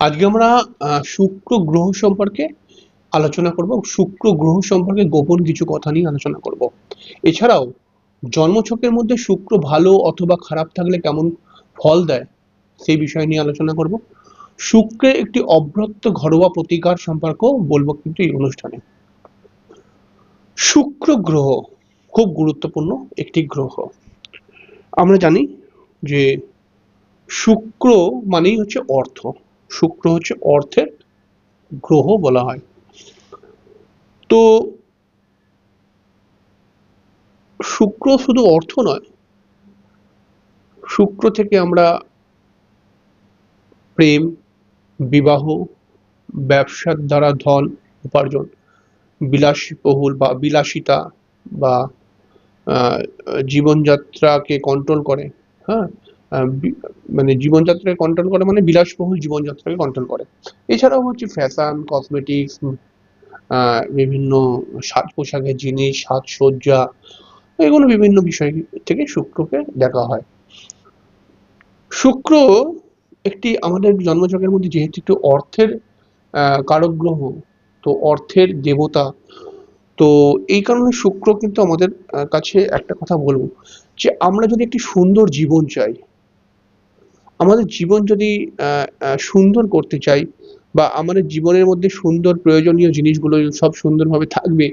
আজকে আমরা শুক্র গ্রহ সম্পর্কে আলোচনা করব শুক্র গ্রহ সম্পর্কে গোপন কিছু কথা নিয়ে আলোচনা করব। এছাড়াও জন্মছকের মধ্যে শুক্র ভালো অথবা খারাপ থাকলে কেমন ফল দেয় সেই বিষয় নিয়ে আলোচনা করব। শুক্রের একটি অভ্যর্থ ঘরোয়া প্রতিকার সম্পর্কেও বলব কিন্তু এই অনুষ্ঠানে। শুক্র গ্রহ খুব গুরুত্বপূর্ণ একটি গ্রহ। আমরা জানি যে শুক্র মানেই হচ্ছে অর্থ। শুক্র হচ্ছে অর্থের গ্রহ বলা হয়। তো শুক্র শুধু অর্থ নয়, শুক্র থেকে আমরা প্রেম, বিবাহ, ব্যবসার দ্বারা ধন উপার্জন বিলাসবহুল বা বিলাসিতা বা জীবনযাত্রাকে কন্ট্রোল করে হ্যাঁ? মানে জীবনযাত্রাকে কন্ট্রোল করে মানে বিলাসবহুল জীবনযাত্রাকে কন্ট্রোল করে। এছাড়াও হচ্ছে ফ্যাশন কসমেটিক্স বিভিন্ন সাজ পোশাকের জিনিস সাজসজ্জা এগুলো বিভিন্ন বিষয় থেকে শুক্রকে দেখা হয়। শুক্র একটি আমাদের জন্মছকের মধ্যে যেহেতু একটু অর্থের আহ, কারক গ্রহ তো অর্থের দেবতা তো এই কারণে শুক্র কিন্তু আমাদের কাছে একটা কথা বলব যে আমরা যদি একটি সুন্দর জীবন চাই আমাদের জীবন যদি সুন্দর করতে চাই বা আমাদের জীবনের মধ্যে সুন্দর প্রয়োজনীয় জিনিসগুলো সব সুন্দরভাবে থাকবে,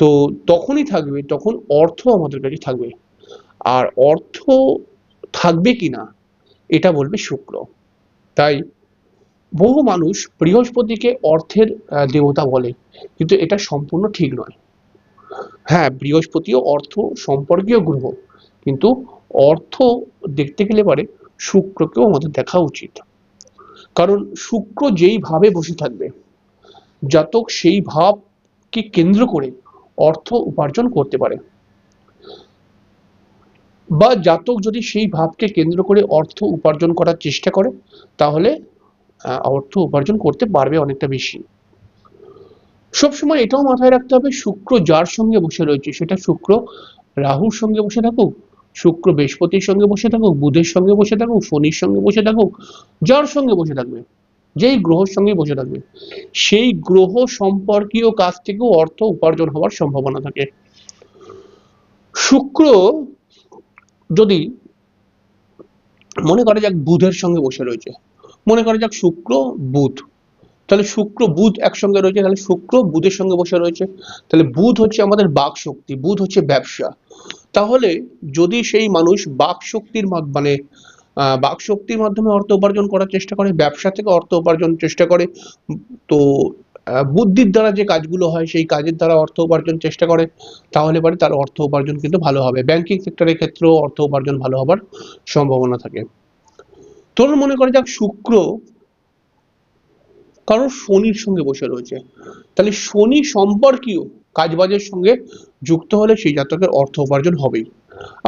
তো তখনই থাকবে, তখন অর্থ আমাদের কাছে থাকবে। আর অর্থ থাকবে কিনা এটা বলবে শুক্র। তাই বহু মানুষ বৃহস্পতিকে অর্থের দেবতা বলে, কিন্তু এটা সম্পূর্ণ ঠিক নয়। হ্যাঁ বৃহস্পতিও অর্থ, সম্পর্কীয় গ্রহ, কিন্তু অর্থ দেখতে গেলে পারে শুক্রকেও আমাদের দেখা উচিত। কারণ শুক্র যেই ভাবে বসে থাকবে, জাতক সেই ভাবকে কেন্দ্র করে অর্থ উপার্জন করতে পারে। বা জাতক যদি সেই ভাবকে কেন্দ্র করে অর্থ উপার্জন করার চেষ্টা করে, তাহলে অর্থ উপার্জন করতে পারবে অনেকটা বেশি। সবসময় এটাও মাথায় রাখতে হবে, শুক্র যার সঙ্গে বসে রয়েছে, সেটা শুক্র রাহুর সঙ্গে বসে থাকুক শুক্র বৃহস্পতির সঙ্গে বসে থাকুক, বুধের সঙ্গে বসে থাকুক, শনির সঙ্গে বসে থাকুক যার সঙ্গে বসে থাকবে, যেই গ্রহের সঙ্গে বসে থাকবে, সেই গ্রহ সম্পর্কীয় কাজ থেকেও অর্থ উপার্জন হওয়ার সম্ভাবনা থাকে। শুক্র যদি মনে করা যাক বুধের সঙ্গে বসে রয়েছে, মনে করা যাক শুক্র বুধ, তাহলে শুক্র বুধ একসঙ্গে রয়েছে, তাহলে শুক্র বুধের সঙ্গে বসে রয়েছে, তাহলে বুধ হচ্ছে আমাদের বাক শক্তি বুধ হচ্ছে ব্যবসা তাহলে যদি সেই মানুষ বাক শক্তির মানে বাক শক্তির মাধ্যমে অর্থ উপার্জন করার চেষ্টা করে, ব্যবসা থেকে অর্থ উপার্জন চেষ্টা করে, তো বুদ্ধির দ্বারা যে কাজগুলো হয়, সেই কাজের দ্বারা অর্থ উপার্জন চেষ্টা করে, তাহলে পরে তার অর্থ উপার্জন কিন্তু ভালো হবে। ব্যাংকিং সেক্টরের ক্ষেত্রেও অর্থ উপার্জন ভালো হবার সম্ভাবনা থাকে। ধরুন মনে করে যাক শুক্র কারণ শনির সঙ্গে বসে রয়েছে। তাহলে শনি সম্পর্কীয় কাজবাজের সঙ্গে যুক্ত হলে সেই জাতকের অর্থ উপার্জন হবেই।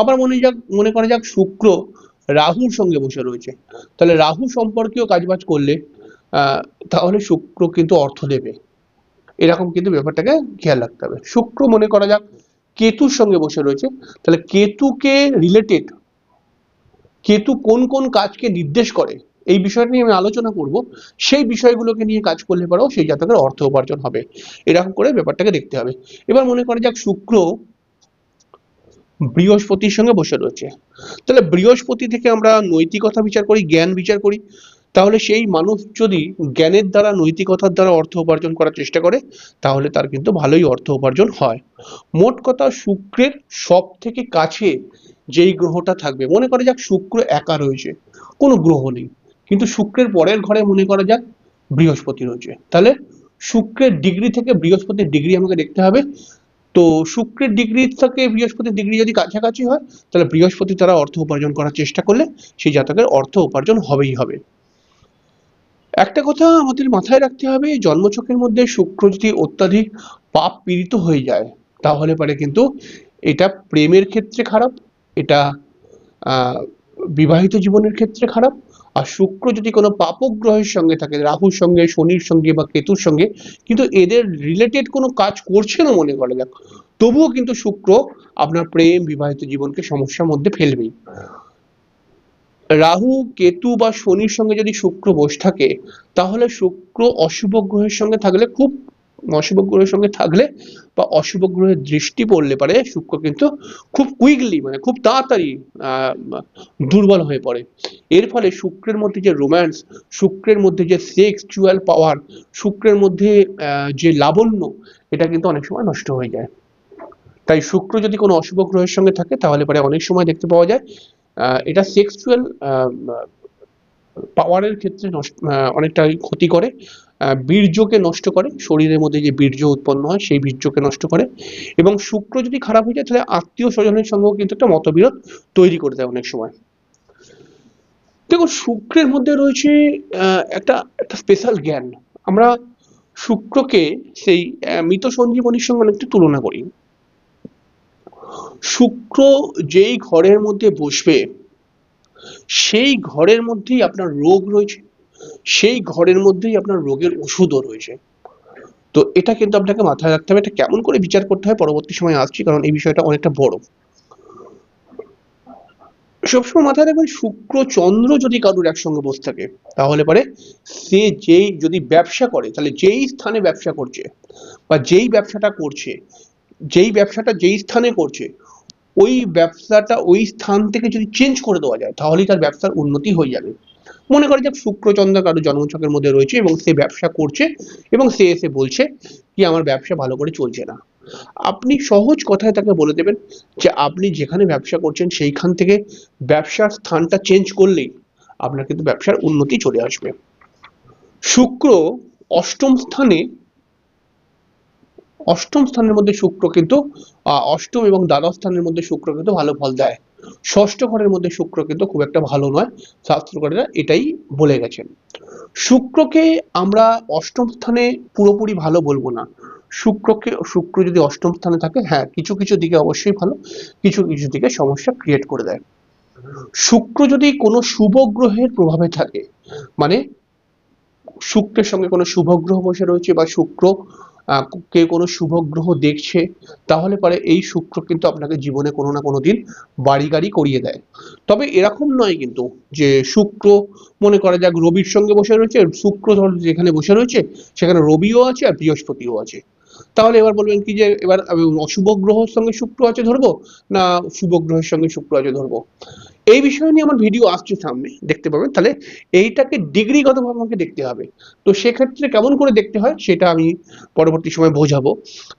আবার মনে যাক, মনে করা যাক শুক্র রাহুর সঙ্গে বসে রয়েছে। তাহলে রাহু সম্পর্কীয় কাজবাজ করলে তাহলে শুক্র কিন্তু অর্থ দেবে। এরকম কিন্তু ব্যাপারটাকে খেয়াল রাখতে হবে। শুক্র মনে করা যাক কেতুর সঙ্গে বসে রয়েছে। তাহলে কেতুকে রিলেটেড কেতু কোন কোন কাজকে নির্দেশ করে এই বিষয়টা নিয়ে আমি আলোচনা করব। সেই বিষয়গুলোকে নিয়ে কাজ করলে পরেও সেই জাতকের অর্থ উপার্জন হবে। এরকম করে ব্যাপারটাকে দেখতে হবে। এবার মনে করা যাক শুক্র বৃহস্পতির সঙ্গে বসে রয়েছে। তাহলে বৃহস্পতি থেকে আমরা নৈতিকতা বিচার করি, জ্ঞান বিচার করি। তাহলে সেই মানুষ যদি জ্ঞানের দ্বারা, নৈতিকতার দ্বারা অর্থ উপার্জন করার চেষ্টা করে, তাহলে তার কিন্তু ভালোই অর্থ উপার্জন হয়। মোট কথা শুক্রের সব থেকে কাছে যেই গ্রহটা থাকবে, মনে করে যাক শুক্র একা রয়েছে, কোনো গ্রহ নেই। কিন্তু শুক্রের পরের ঘরে মনে করা যাক বৃহস্পতি রয়েছে। তাহলে শুক্রের ডিগ্রি থেকে বৃহস্পতির ডিগ্রি আমাকে দেখতে হবে। তো শুক্রের ডিগ্রি থেকে বৃহস্পতির ডিগ্রি যদি কাছাকাছি হয়, তাহলে বৃহস্পতি তারা অর্থ উপার্জন করার চেষ্টা করলে সেই জাতকের অর্থ উপার্জন হবেই হবে। একটা কথা আমাদের মাথায় রাখতে হবে, জন্মছকের মধ্যে শুক্র যদি অত্যাধিক পাপ পীড়িত হয়ে যায়, তাহলে পারে কিন্তু এটা প্রেমের ক্ষেত্রে খারাপ, এটা বিবাহিত জীবনের ক্ষেত্রে খারাপ আর শুক্র যদি কোনো পাপক গ্রহের সঙ্গে থাকে, রাহুর সঙ্গে, শনির সঙ্গে বা কেতুর সঙ্গে, কিন্তু এদের রিলেটেড কোনো কাজ করছে না মনে করা যাক তবুও কিন্তু শুক্র আপনার প্রেম, বিবাহিত জীবনকে সমস্যার মধ্যে ফেলবেই। রাহু, কেতু বা শনির সঙ্গে যদি শুক্র বসে থাকে, তাহলে শুক্র অশুভ গ্রহের সঙ্গে থাকলে খুব অশুভ গ্রহের সঙ্গে থাকলে বা অশুভ গ্রহের দৃষ্টি পড়লে পারে শুক্র কিন্তু খুব কুইকলি মানে খুব তাড়াতাড়ি দুর্বল হয়ে পড়ে। এর ফলে শুক্রের মধ্যে যে রোম্যান্স শুক্রের মধ্যে যে সেক্সচুয়াল পাওয়ার শুক্রের মধ্যে যে লাবণ্য, এটা কিন্তু অনেক সময় নষ্ট হয়ে যায়। তাই শুক্র যদি কোনো অশুভ গ্রহের সঙ্গে থাকে, তাহলে পরে অনেক সময় দেখতে পাওয়া যায় এটা সেক্সুয়াল পাওয়ারের ক্ষেত্রে অনেকটাই ক্ষতি করে। বীর্যকে নষ্ট করে, শরীরের মধ্যে যে বীর্য উৎপন্ন হয়, সেই বীর্যকে নষ্ট করে। এবং শুক্র যদি খারাপ হয়ে যায়, তাহলে আত্মীয় স্বজনের সঙ্গেও কিন্তু একটা মতবিরোধ তৈরি করে দেয় অনেক সময়। দেখুন শুক্রের মধ্যে রয়েছে একটা একটা স্পেশাল জ্ঞান। আমরা শুক্রকে সেই মৃত সঞ্জীবনীর সঙ্গে অনেকটা তুলনা করি। শুক্র যেই ঘরের মধ্যে বসবে, সেই ঘরের মধ্যেই আপনার রোগ রয়েছে। সেই ঘরের মধ্যেই আপনার রোগের ওষুধও রয়েছে। তো এটা কিন্তু আপনাকে মাথায় রাখতে হবে। এটা কেমন করে বিচার করতে হয়? পরবর্তী সময় আসছি, কারণ এই বিষয়টা অনেকটা বড়। সবসময় মাথায় রাখবেন, শুক্র, চন্দ্র যদি কারুর একসঙ্গে বসে থাকে, তাহলে পরে সে যেই যদি ব্যবসা করে, তাহলে যেই স্থানে ব্যবসা করছে বা যেই ব্যবসাটা করছে, যেই ব্যবসাটা যেই স্থানে করছে, ওই ব্যবসাটা ওই স্থান থেকে যদি চেঞ্জ করে দেওয়া যায়, তাহলেই তার ব্যবসার উন্নতি হয়ে যাবে। মনে করে যে শুক্রচন্দ্র কারও জন্মছকের মধ্যে রয়েছে এবং সে ব্যবসা করছে এবং সে এসে বলছে কি আমার ব্যবসা ভালো করে চলছে না। আপনি সহজ কথায় তাকে বলে দেবেন যে আপনি যেখানে ব্যবসা করছেন সেইখান থেকে ব্যবসার স্থানটা চেঞ্জ করলেই আপনার কিন্তু ব্যবসার উন্নতি চলে আসবে। শুক্র অষ্টম স্থানে, অষ্টম স্থানের মধ্যে শুক্র কিন্তু অষ্টম এবং দ্বাদশ স্থানের মধ্যে শুক্র কিন্তু ভালো ফল দেয়। ষষ্ঠ ঘরের মধ্যে শুক্র কিন্তু খুব একটা ভালো নয়। শাস্ত্রকারেরা এটাই বলে গেছেন। শুক্রকে আমরা অষ্টম স্থানে পুরোপুরি ভালো বলব না। শুক্রকে, শুক্র যদি অষ্টম স্থানে থাকে হ্যাঁ কিছু কিছু দিকে অবশ্যই ভালো, কিছু কিছু দিকে সমস্যা ক্রিয়েট করে দেয়। শুক্র যদি কোনো শুভ গ্রহের প্রভাবে থাকে মানে শুক্রের সঙ্গে কোনো শুভ গ্রহ বসে রয়েছে বা শুক্র কে কোনো শুভ গ্রহ দেখছে, তাহলে পরে এই শুক্র কিন্তু আপনাকে জীবনে কোনো না কোনো দিন বাড়ি গাড়ি করিয়ে দেয়। তবে এরকম নয় কিন্তু যে শুক্র, মনে করা যাক রবির সঙ্গে বসে রয়েছে, শুক্র ধর যেখানে বসে রয়েছে, সেখানে রবিও আছে আর বৃহস্পতিও আছে। তাহলে এবার বলবেন কি যে এবার অশুভ গ্রহের সঙ্গে শুক্র আছে ধরবো, না শুভ গ্রহের সঙ্গে শুক্র আছে ধরবো? এই বিষয় নিয়ে আমার ভিডিও আসছে সামনে, দেখতে পাবেন। তাহলে এইটাকে ডিগ্রিগতভাবে আমাকে দেখতে হবে। তো সেক্ষেত্রে কেমন করে দেখতে হয় সেটা আমি পরবর্তী সময় বোঝাবো।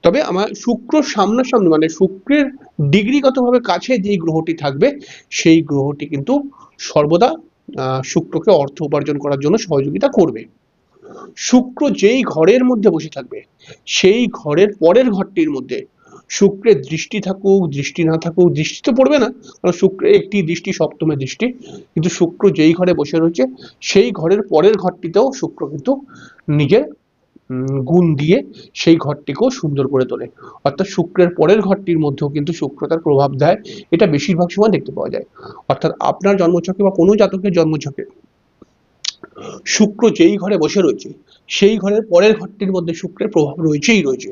তবে আমার শুক্র সামনাসামনি মানে শুক্রের ডিগ্রিগতভাবে কাছে যেই গ্রহটি থাকবে, সেই গ্রহটি কিন্তু সর্বদা শুক্রকে অর্থ উপার্জন করার জন্য সহযোগিতা করবে। শুক্র যেই ঘরের মধ্যে বসে থাকবে, সেই ঘরের পরের ঘরটির মধ্যে শুক্রের দৃষ্টি থাকুক, দৃষ্টি না থাকুক, দৃষ্টি তো পড়বে না, কারণ শুক্রের একটি দৃষ্টি সপ্তমের দৃষ্টি। কিন্তু শুক্র যেই ঘরে বসে রয়েছে, সেই ঘরের পরের ঘরটিতেও শুক্র কিন্তু নিজের গুণ দিয়ে সেই ঘরটিকেও সুন্দর করে তোলে। অর্থাৎ শুক্রের পরের ঘরটির মধ্যেও কিন্তু শুক্র তার প্রভাব দেয়, এটা বেশিরভাগ সময় দেখতে পাওয়া যায়। অর্থাৎ আপনার জন্মছকে বা কোনো জাতকের জন্মছকে, শুক্র যেই ঘরে বসে রয়েছে, সেই ঘরের পরের ঘরটির মধ্যে শুক্রের প্রভাব রয়েছেই রয়েছে।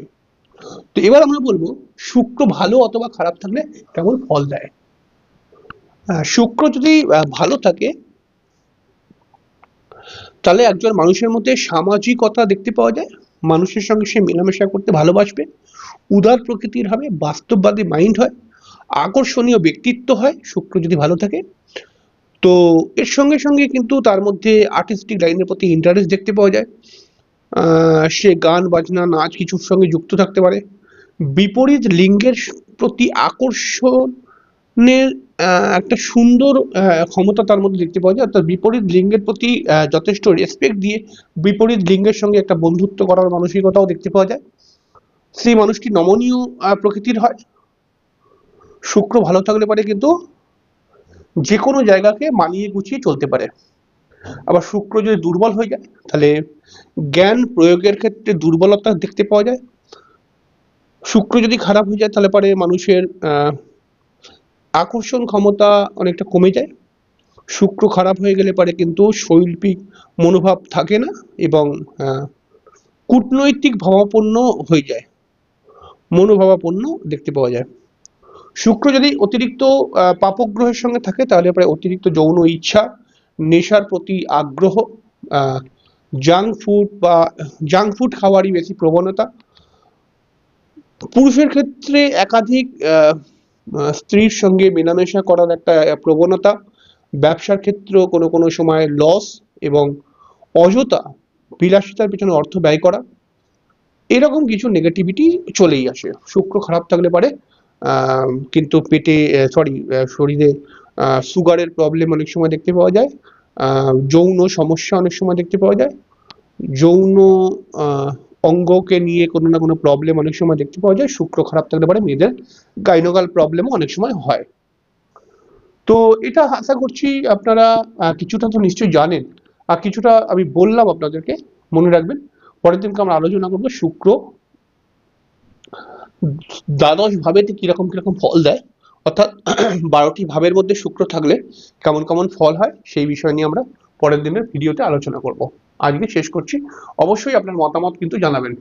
তো এবার আমরা বলব, শুক্র ভালো অথবা খারাপ থাকলে কেমন ফল দেয়। শুক্র যদি ভালো থাকে, তাহলে একজন মানুষের মধ্যে সামাজিকতা দেখতে পাওয়া যায়, মানুষের সঙ্গে সে মেলামেশা করতে ভালোবাসবে, উদার প্রকৃতির হবে বাস্তববাদী মাইন্ড হয়, আকর্ষণীয় ব্যক্তিত্ব হয়, শুক্র যদি ভালো থাকে। তো এর সঙ্গে সঙ্গে কিন্তু তার মধ্যে আর্টিস্টিক লাইনের প্রতি ইন্টারেস্ট দেখতে পাওয়া যায়। সে গান, বাজনা, নাচ কিছুর সঙ্গে যুক্ত থাকতে পারে। বিপরীত লিঙ্গের প্রতি আকর্ষণের একটা সুন্দর ক্ষমতা তার মধ্যে দেখতে পাওয়া যায়। অর্থাৎ বিপরীত লিঙ্গের প্রতি যথেষ্ট রেসপেক্ট দিয়ে বিপরীত লিঙ্গের সঙ্গে একটা বন্ধুত্ব করার মানসিকতাও দেখতে পাওয়া যায়। সেই মানুষটি নমনীয় প্রকৃতির হয়। শুক্র ভালো থাকলে পারে, কিন্তু যে কোনো জায়গাকে মানিয়ে গুছিয়ে চলতে পারে। আবার শুক্র যদি দুর্বল হয়ে যায়, তাহলে জ্ঞান প্রয়োগের ক্ষেত্রে দুর্বলতা দেখতে পাওয়া যায়। শুক্র যদি খারাপ হয়ে যায়, তাহলে পরে মানুষের আকর্ষণ ক্ষমতা অনেকটা কমে যায়। শুক্র খারাপ হয়ে গেলে পারে কিন্তু শৈল্পিক মনোভাব থাকে না এবং কূটনৈতিক ভাবাপন্ন হয়ে যায়। মনোভাবাপন্ন দেখতে পাওয়া যায়। শুক্র যদি অতিরিক্ত পাপগ্রহের সঙ্গে থাকে, তাহলে পরে অতিরিক্ত যৌন ইচ্ছা নেশার প্রতি আগ্রহ জাঙ্ক ফুড বা জাঙ্ক ফুড খাওয়ারই বেশি প্রবণতা। পুরুষের ক্ষেত্রে একাধিক স্ত্রীর সঙ্গে মেলামেশা করার একটা প্রবণতা, ব্যবসার ক্ষেত্রেও কোনো কোনো সময় লস এবং অযথা বিলাসিতার পিছনে অর্থ ব্যয় করা। এরকম কিছু নেগেটিভিটি চলেই আসে। শুক্র খারাপ থাকলে পারে কিন্তু পেটে সরি শরীরে সুগারের প্রবলেম অনেক সময় দেখতে পাওয়া যায় যৌন সমস্যা অনেক সময় দেখতে পাওয়া যায়, যৌন অঙ্গকে নিয়ে কোনো না কোনো প্রবলেম অনেক সময় দেখতে পাওয়া যায়, শুক্র খারাপ থাকতে পারে, মেয়েদের গাইনোকাল প্রবলেমও অনেক সময় হয়। তো এটা আশা করছি আপনারা কিছুটা তো নিশ্চয়ই জানেন। আর কিছুটা আমি বললাম আপনাদেরকে, মনে রাখবেন, পরের দিনকে আমরা আলোচনা করব শুক্র দ্বাদশ ভাবেতে কীরকম কীরকম ফল দেয় অর্থাৎ বারোটি ভাবের মধ্যে শুক্র থাকলে কেমন কেমন ফল হয় সেই বিষয় নিয়ে আমরা পরের দিনের ভিডিওতে আলোচনা করব। আজকে শেষ করছি। অবশ্যই আপনার মতামত কিন্তু জানাবেন।